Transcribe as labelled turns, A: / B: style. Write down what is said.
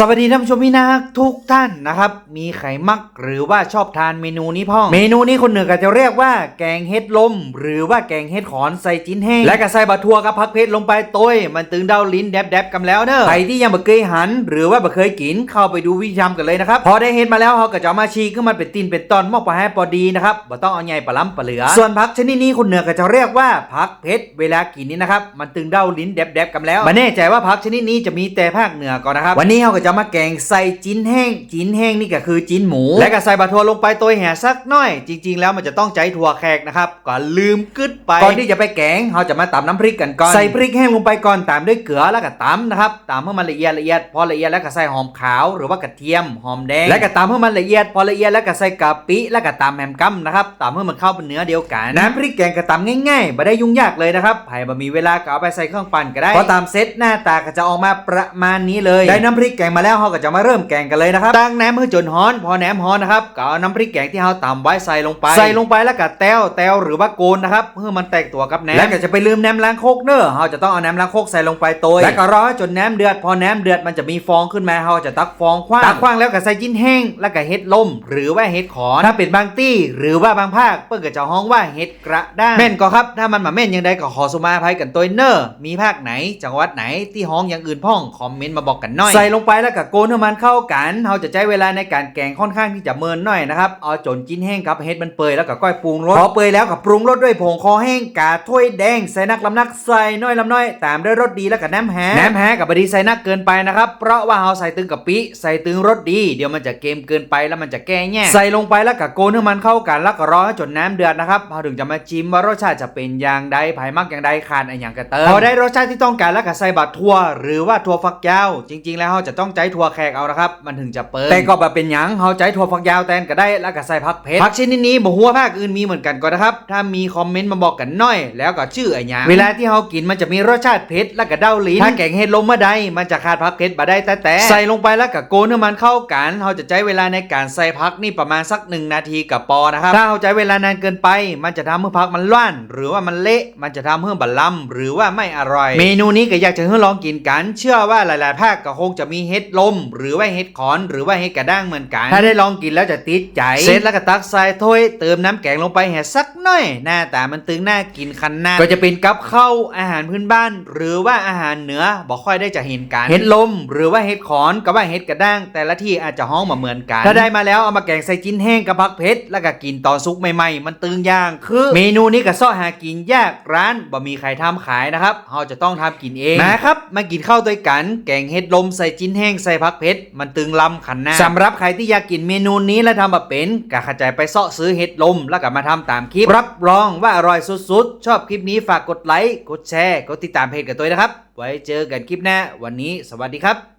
A: สวัสดีท่านผู้ชมพี่นาทุกท่านนะครับ มีไขมักหรือว่าชอบทานเมนูนี้พ่อง เมนูนี้คนเหนือก็จะเรียกว่าแกงเห็ดลม หรือว่าแกงเห็ดขอนใส่จิ้นแห้งและก็ใส่บะทัวกับพักเพชรลงไปโต้ยมันตึงเดาลิ้นแดบๆกันแล้วเนอะใครที่ยังบ่เคยหัน หรือว่าบ่เคยกินเข้าไปดูวิธีทำกันเลยนะครับพอได้เห็ดมาแล้วเขาก็จะเอามาชีขึ้นมาเป็นตีนเป็นตอนมอกไปให้พอดีนะครับบ่ต้องเอาใหญ่ปลาล้ำปลาเหลือ ส่วนพักชนิดนี้คนเหนือก็จะเรียกว่าพักเพชรเวลากินนี่นะครับมันตึงเดาลิ้นแดบๆกันแล้วไม่แน่ใจว่าพักชนิดนี้จะมีแต่ภาคเหนือก่อนนะครับวันนี้เราก็จะมาแกงใส่จิ้นแห้ง จิ้นแห้งนี่ก็คือจิ้นหมู และก็ใส่บะทัวลงไปตัวแห่สักหน่อย จริง ๆ แล้วมันจะต้องใจถั่วแขกนะครับก็ลืมกึดไปก่อนที่จะไปแกงเราจะมาตำน้ำพริกกันก่อนใส่พริกแห้งลงไปก่อนตามด้วยเกลือแล้วก็ตำนะครับตำให้มันละเอียดละเอียดพอละเอียดแล้วก็ใส่หอมขาวหรือว่ากระเทียมหอมแดงและก็ตำให้มันละเอียด พอละเอียดแล้วก็ใส่กะปิแล้วก็ตำแหมกัมนะครับตำให้มันเข้าเป็นเนื้อเดียวกัน น้ำพริกแกงก็ตำง่ายๆไม่ได้ยุ่งยากเลยนะครับใครบ่มีเวลาก็เอาไปใส่เครื่องปั่นก็ได้พอตามเซตหน้าตาก็จะออกมาประมาณนี้เลยได้น้ำพริกแกงมาแล้วเราก็จะมาเริ่มแกงกันเลยนะครับตั้งน้ำให้จนฮ้อนพอน้ำฮ้อนนะครับก็เอาน้ำพริกแกงที่เราตำไว้ใส่ลงไป ใส่ลงไปแล้วก็แต้วแต้วหรือว่าโกนนะครับเพื่อมันแตกตัวกับน้ำแล้วก็จะไปลืมน้ำล้างโคกเนอะเราจะต้องเอาน้ำล้างโคกใส่ลงไปโตยแล้วก็รอให้จนน้ำเดือดพอน้ำเดือดมันจะมีฟองขึ้นมาเราจะตักฟองคว้างตักคว้างแล้วก็ใส่จิ้นแห้งแล้วก็เห็ดลมหรือว่าเห็ดขอนถ้าเป็นบางตี้หรือว่าบางภาคเปิ้นก็จะฮ้องว่าเห็ดกระด้างแม่นก็ครับถ้ามันมาแม่นยังไงก็ขอสุมาภัยกันตัวเนอะมีภาคไหน จังหวัดไหนที่ฮ้องอย่างอื่นพ่องคอมเมนต์มาบอกกันหน่อยใส่ลงไปแล้วก็โกนให้มันเข้ากันเราจะใช้เวลาในการแกงค่อนข้างที่จะเมินหน่อยนะครับ เอาจนจิ้นแห้งกับเห็ดมันเปื่อยแล้วก็ก้อยปรุงรส พอเปื่อยแล้วก็ปรุงรสด้วยผงคอแห้งกาถ้วยแดงใส่นักลำนักใส่น้อยลำน้อย ตามด้วยรสดีแล้วก็น้ำแห้น้ำแห้กับบดีใส่นักเกินไปนะครับ เพราะว่าเราใส่ตึงกับปิใส่ตึงรสดี เดี๋ยวมันจะเกมเกินไปแล้วมันจะแก้แง่ใส่ลงไปแล้วก็โกนให้มันเข้ากันแล้วก็รอให้จนน้ำเดือดนะครับเราถึงจะมาชิมว่ารสชาติจะเป็นอย่างใดภายมักอย่างใดขาดอย่างกระเติมพอได้รสชาติที่ต้องการแล้วก็ใส่บัตรทั่วหรือว่าถั่วฝักยาวจริง ๆ แล้วเราจะต้องใจถั่วแขกเอานะครับ มันถึงจะเปิดแต่ก็แบบเป็นหยังเราใจถั่วฝักยาวแทนก็ได้แล้วก็ใส่ผักเผ็ดผักชนิดนี้บ่ฮู้ว่าภาคอื่นมีเหมือนกันก็นะครับ ถ้ามีคอมเมนต์มาบอกกันหน่อย แล้วก็ชื่ออะไรอย่างเวลาที่เรากินมันจะมีรสชาติเผ็ดแล้วก็เด้าลิ้นถ้าแกงเห็ดลมเมื่อใดมันจะขาดผักเผ็ดบ่ได้แต่แต่ใส่ลงไปแล้วก็โกนให้มันเข้ากันเราจะใช้เวลาในการใส่ผักนี่ประมาณสักหนึ่งนาทีกับปอนะครับถ้าเราใช้เวลานานเกินไป มันจะทำให้ผักมันล้วนหรือว่ามันเละมันจะทำให้บัลลัมหรือว่าไม่อร่อย เมนูนี้ก็อยากจะให้ลองกินกัน เชื่อว่าหลาย ๆ ภาคก็คงจะมีเห็ดลม หรือว่าเห็ดขอน หรือว่าเห็ดกระด้างเหมือนกัน ถ้าได้ลองกินแล้วจะติดใจ เสร็จแล้วก็ตักใส่ถ้วยเติมน้ำแกงลงไปแห่สักหน่อย หน้าตามันตึงน่ากินคันหน้าก็จะเป็นกับข้าวอาหารพื้นบ้าน หรือว่าอาหารเหนือบอกค่อยได้จะเห็นกันเห็ดลม หรือว่าเห็ดขอนกับว่าเห็ดกระด้าง แต่ละที่อาจจะห้องมาเหมือนกัน ถ้าได้มาแล้วเอามาแกงใส่จิ้นแห้งกับผักเผ็ดแล้วก็กินตอนซุกใหม่ๆ มันตึงย่างคือ เมนูนี้ก็ซ่อหากินยากร้านบ่มีใครทำขายนะครับเราจะต้องทำกินเองนะครับมากินข้าวด้วยกัน แกงเห็ดลมใส่จิ้นแห้งงใส่ผักเผ็ดมันตึงลำขันหน้าสำหรับใครที่อยากกินเมนูนี้และทำแบบเป็นก็ขจายไปเซาะซื้อเห็ดลมแล้วกลับมาทำตามคลิป รับรองว่าอร่อยสุดๆ ชอบคลิปนี้ฝากกดไลค์กดแชร์ กดติดตามเพจกันตัวนะครับ ไว้เจอกันคลิปหน้าวันนี้สวัสดีครับ